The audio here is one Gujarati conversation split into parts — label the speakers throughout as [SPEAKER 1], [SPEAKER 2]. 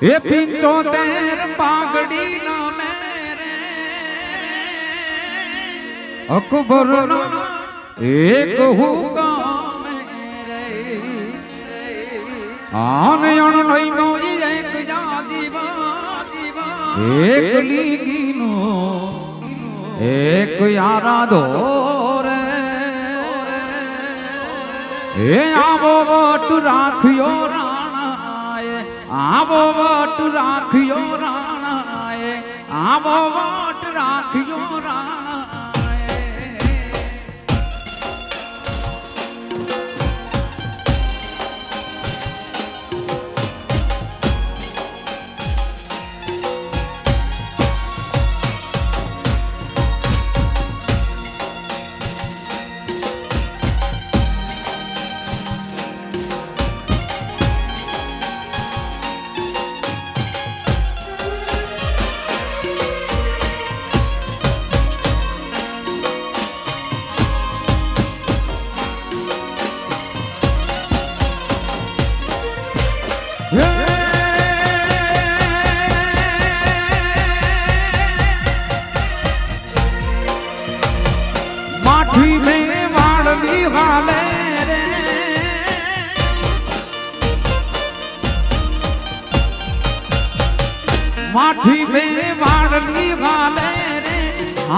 [SPEAKER 1] એ પિંચોતેર પાઘડી ના મેરે. અકબર એક હુકમ રે આન યણ નઈનો નો એક જા જીવા. જીવા એક લીગીનો, એક યારા દોરે એ આવો વટ રાખ્યો રાણાએ આવો વટ રાખ્યો રાણાએ આવો વટ રાખ્યો રાણાએ.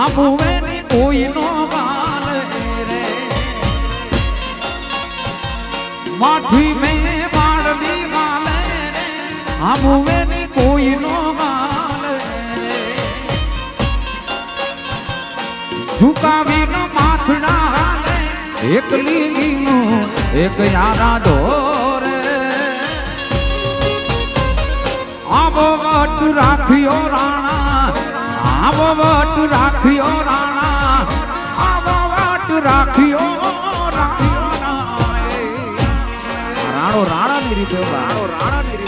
[SPEAKER 1] આબુવે ની કોઈ નો વાલે રે માઠી મેં વાળવી હાલે રે આબુવે ની કોઈ નો વાલે રે ઝુકાવીને માથડા હાલે, એક લીલીનો, એક યારા દોરે. આવો રાખ્યો રાણા આવો વટ રાખ્યો રાણા આવો વટ રાખ્યો. રાણો રાણાની રીતે રાણો રાણાની રીતે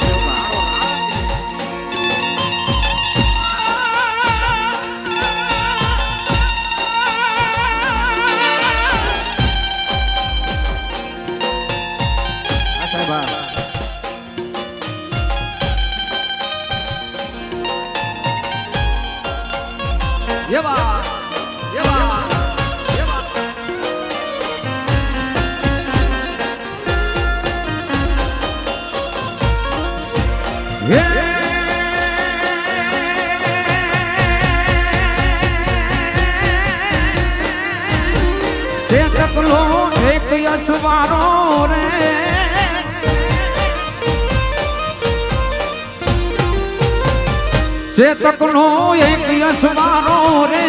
[SPEAKER 1] ચેતકનો એક યશવારો રે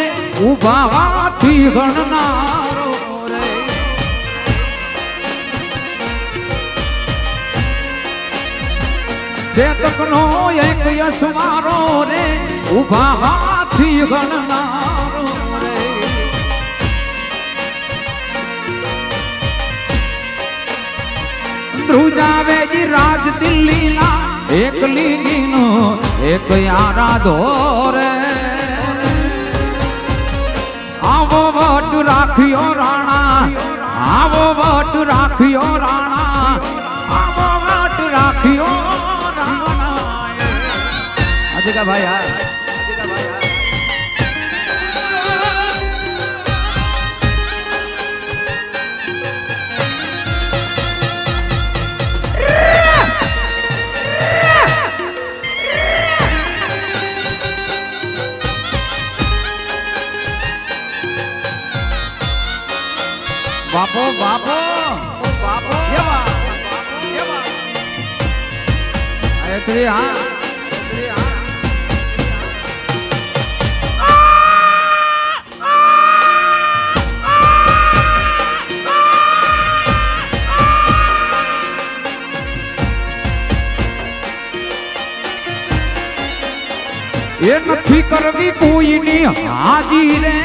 [SPEAKER 1] ઉભાવાથી ગણનારો રે. ચેતકનો એક યશવારો રે ઉભાવાથી ગણનારો રે. ધ્રુજાવે રાજ દિલ્હીના એક લીગીનો એક યારા દોરે આવો વટ રાખ્યો રાણા, આવો વટ રાખ્યો રાણા, આવો વટ રાખ્યો રાણા આજે કા ભાઈ આ હા એ નથી કરવી કોઈની હાજી રે.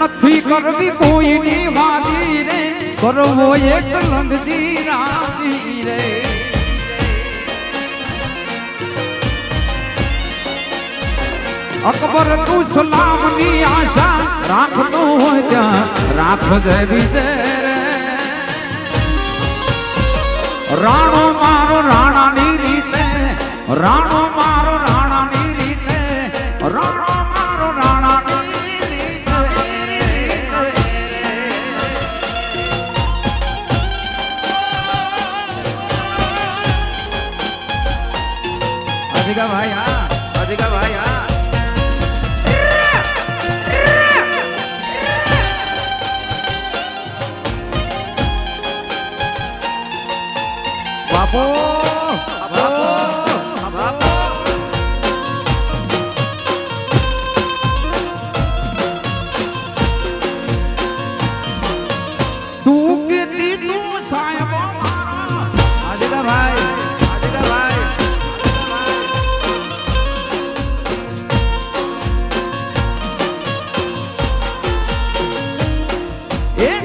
[SPEAKER 1] નથી કરવી કોઈની કરવો એક લંગજી રાજી રે. અકબર તું સલામની આશા રાખતો હોય ત્યાં. રાખજે વિજય રે. રાણો મારો રાણાની રીતે, રાણો અધિકા ભાઈ હા.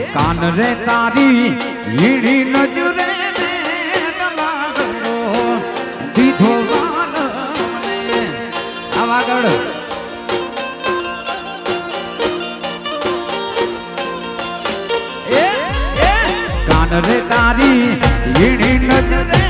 [SPEAKER 1] કાન રે તારી હીડી નજરે દીધો એ કાન રે તારી હીડી નજરે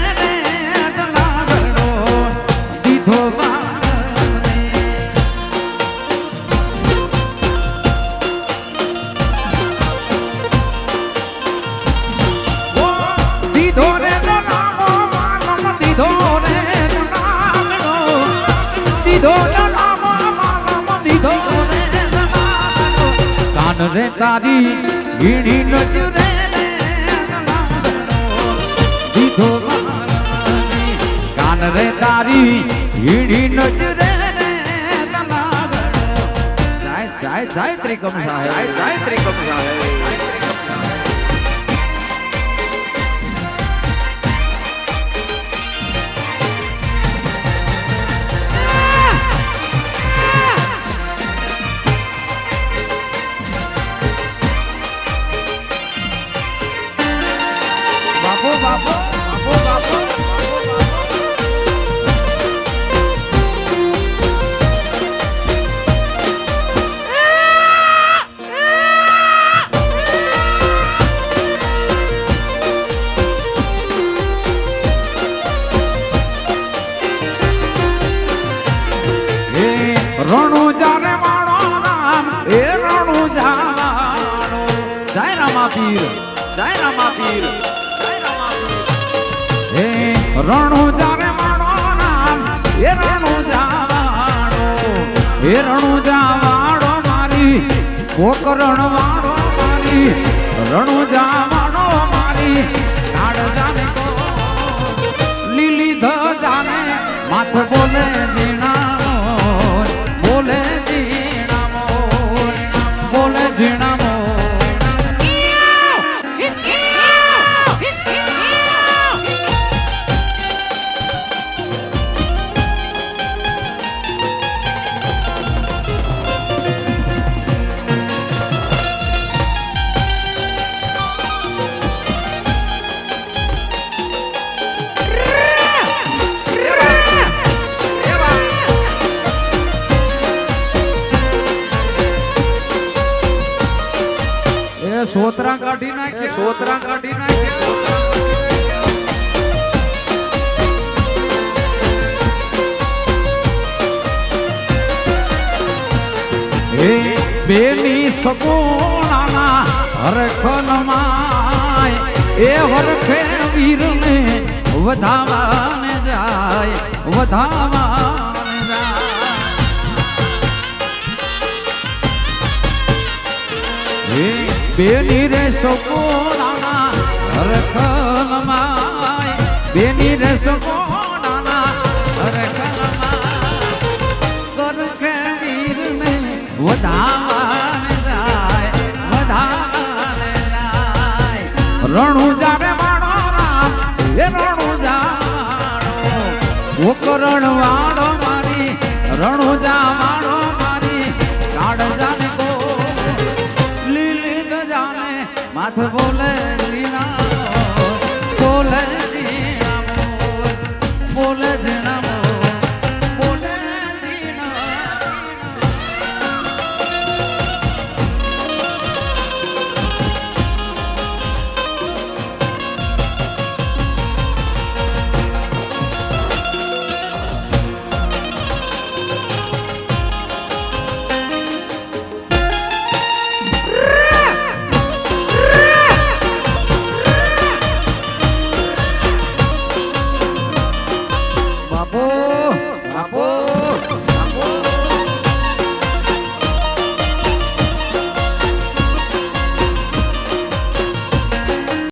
[SPEAKER 1] કાન રે તારી ગીડી નજરે દીધો કાન રે તારી ગીડી નજરે જાય જાય ત્રિકમ સાહેબ. જાય ત્રિકમ સાહેબ. રામા પીર જય રામા પીર એ રણુજા રે માણો રામ એ રણુ જાવાડો એ રણુ જાવાડો મારી કોકરણ વાળો મારી, રણુ જાવાડો મારી કાળજાને કો, લીલી ધજાને માથ બોલે. કાઢી નાખ્યા. સોતરા કાઢી નાખ્યા. બેની સગોણાના હરખન માય એ હરખે વીરને વધાવાને જાય વધાવાને જાય. બેની રે સગોણાના રખમાય માય. બેની રે કરકે વીરને વધાવાને જાય વધારે જાય. રણુ જાવે માણો રામ, એ રણુ જાણો. ઓકરણ વાળો મારી રણુ જા જાને કો